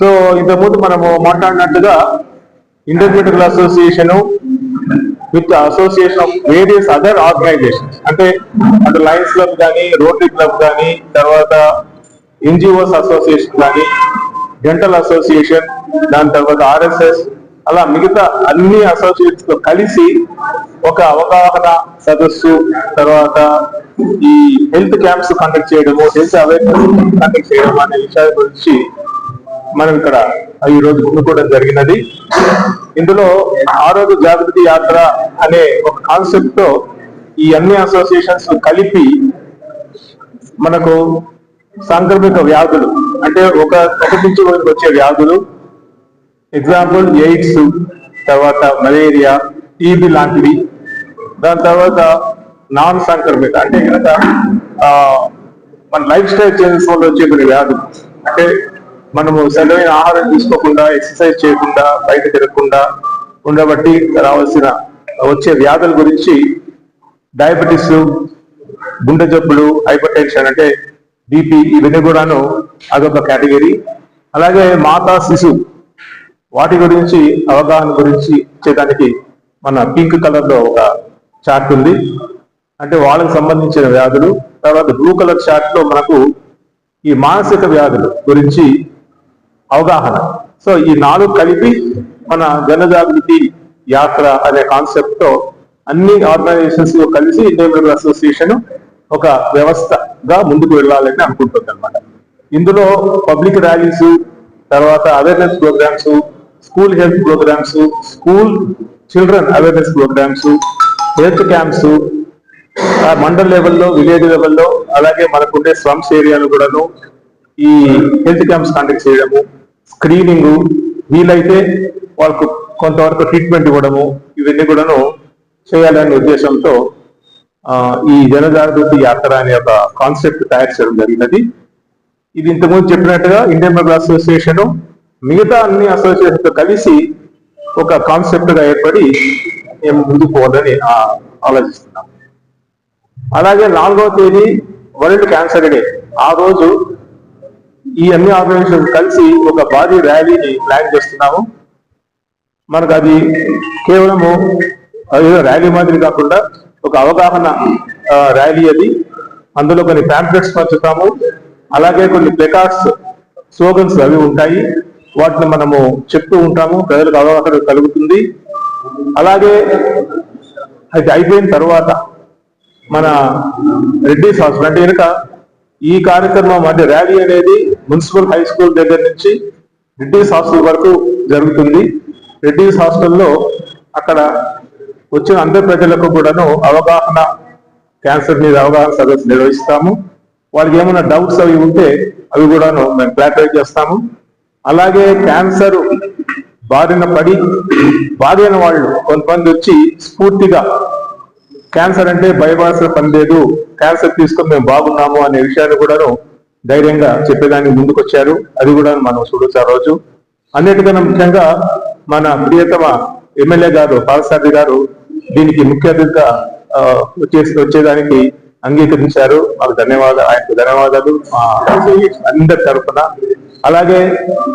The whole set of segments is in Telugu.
సో ఇంతకుముందు మనము మాట్లాడినట్టుగా intermediate association with association of various other organisations అంటే అంటే లయన్స్ క్లబ్ కానీ రోటరీ క్లబ్ కానీ తర్వాత ఎన్జిఓస్ అసోసియేషన్ కానీ డెంటల్ అసోసియేషన్ దాని తర్వాత ఆర్ఎస్ఎస్ అలా మిగతా అన్ని అసోసియేట్స్తో కలిసి ఒక అవగాహన సదస్సు తర్వాత ఈ హెల్త్ క్యాంప్స్ కండక్ట్ చేయడము హెల్త్ అవేర్నెస్ కండక్ట్ చేయడం అనే విషయాల గురించి మనం ఇక్కడ ఈ రోజు కూడా జరిగినది. ఇందులో ఆరోగ్య జాగృతి యాత్ర అనే ఒక కాన్సెప్ట్తో ఈ అన్ని అసోసియేషన్స్ కలిపి మనకు సాంక్రమిక వ్యాధులు అంటే ఒక ఒకటి నుంచి ఒకరికి వచ్చే వ్యాధులు ఎగ్జాంపుల్ ఎయిడ్స్ తర్వాత మలేరియా టీబీ లాంటివి దాని తర్వాత నాన్ సాంక్రమిక అంటే కనుక ఆ, మన లైఫ్ స్టైల్ చేంజెస్ వల్ల వచ్చే కొన్ని వ్యాధులు అంటే మనము సరైన ఆహారం తీసుకోకుండా ఎక్సర్సైజ్ చేయకుండా బయట తిరగకుండా ఉండబట్టి రావాల్సిన వచ్చే వ్యాధుల గురించి డయాబెటీస్ గుండె జబ్బులు హైపర్ టెన్షన్ అంటే బీపీ ఇవన్నీ కూడాను అదొక కేటగిరీ అలాగే మాతా శిశు వాటి గురించి అవగాహన గురించి ఇచ్చేదానికి మన పింక్ కలర్లో ఒక చార్ట్ ఉంది. అంటే వాళ్ళకి సంబంధించిన వ్యాధులు తర్వాత బ్లూ కలర్ చార్ట్లో మనకు ఈ మానసిక వ్యాధులు గురించి అవగాహన. సో ఈ నాలుగు కలిపి మన జనజాగృతి యాత్ర అనే కాన్సెప్ట్తో అన్ని ఆర్గనైజేషన్స్లో కలిసి ఇండియన్ అసోసియేషన్ ఒక వ్యవస్థగా ముందుకు వెళ్ళాలని అనుకుంటుంది అనమాట ఇందులో పబ్లిక్ ర్యాలీస్ తర్వాత awareness programmes school health programmes school children awareness programmes health camps mandal లెవెల్లో విలేజ్ లెవెల్లో అలాగే మనకుండే స్లమ్స్ ఏరియాలు కూడాను ఈ హెల్త్ క్యాంప్స్ కండక్ట్ చేయడము స్క్రీనింగ్ వీలైతే వాళ్ళకు కొంతవరకు ట్రీట్మెంట్ ఇవ్వడము ఇవన్నీ కూడాను చేయాలనే ఉద్దేశంతో ఈ జనజాగృతి యాత్ర అనే ఒక కాన్సెప్ట్ తయారు చేయడం జరిగినది. ఇది ఇంతకుముందు చెప్పినట్టుగా ఇండియన్ మెడికల్ అసోసియేషన్ మిగతా అన్ని అసోసియేషన్తో కలిసి ఒక కాన్సెప్ట్గా ఏర్పడి మేము ముందుకు పోవాలని ఆలోచిస్తున్నాం. అలాగే నాలుగవ తేదీ వరల్డ్ క్యాన్సర్ డే ఆ రోజు ఈ అన్ని ఆర్గనైజేషన్ కలిసి ఒక భారీ ర్యాలీని ప్లాన్ చేస్తున్నాము. మనకు అది కేవలము ఏదో ర్యాలీ మాదిరి కాకుండా ఒక అవగాహన ర్యాలీ అది. అందులో కొన్ని ప్యాంప్లెట్స్ పంచుతాము. అలాగే కొన్ని ప్లెకార్డ్స్ స్లోగన్స్ అవి ఉంటాయి. వాటిని మనము చెప్తూ ఉంటాము. ప్రజలకు అవగాహన కలుగుతుంది. అలాగే అది అయిపోయిన తర్వాత మన రెడ్డి హాస్పిటల్ అంటే కనుక ఈ కార్యక్రమం అంటే ర్యాలీ అనేది మున్సిపల్ హై స్కూల్ దగ్గర నుంచి రెడ్డిస్ హాస్టల్ వరకు జరుగుతుంది. రెడ్డిస్ హాస్టల్లో అక్కడ వచ్చిన అందరి ప్రజలకు కూడాను అవగాహన క్యాన్సర్ మీద అవగాహన సదస్సు నిర్వహిస్తాము. వాళ్ళకి ఏమైనా డౌట్స్ అవి ఉంటే అవి కూడాను మేము క్లారిఫై చేస్తాము. అలాగే క్యాన్సర్ బారిన పడి బాధైన వాళ్ళు కొంతమంది వచ్చి స్ఫూర్తిగా క్యాన్సర్ అంటే భయపడాల్సిన పని లేదు క్యాన్సర్ తీసుకొని మేము బాగున్నాము అనే విషయాన్ని కూడాను ధైర్యంగా చెప్పేదానికి ముందుకొచ్చారు. అది కూడా మనం చూడొచ్చు ఆ రోజు. అన్నిటికన్నా ముఖ్యంగా మన ప్రియతమ ఎమ్మెల్యే గారు పాలసారి గారు దీనికి ముఖ్య అతిథిగా వచ్చేసి వచ్చేదానికి అంగీకరించారు. మాకు ధన్యవాదాలు ఆయనకు ధన్యవాదాలు. అందరి తరఫున. అలాగే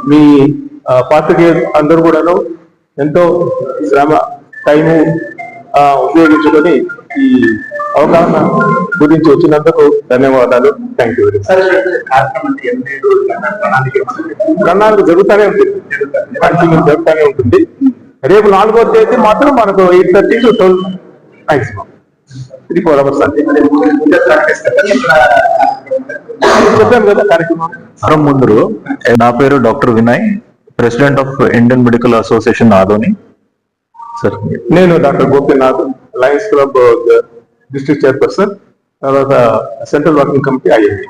మీ ఆ, పాత్రికేయ అందరూ కూడాను ఎంతో శ్రమ టైము ఉపయోగించుకొని ఈ అవగాహన గురించి వచ్చినందుకు ధన్యవాదాలు. Thank you? ప్రణాళిక జరుగుతూనే ఉంటుంది. కంటిన్యూ జరుగుతూనే ఉంటుంది. రేపు నాలుగో తేదీ మాత్రం మనకు eight thirty to twelve maximum three four hours? చెప్పాను కదా కార్యక్రమం. ముందు నా పేరు doctor Vinay president of Indian medical association Adoni. Sir నేను doctor Gopinath. Lions club district chairperson తర్వాత సెంట్రల్ వర్కింగ్ కమిటీ ఐఎండి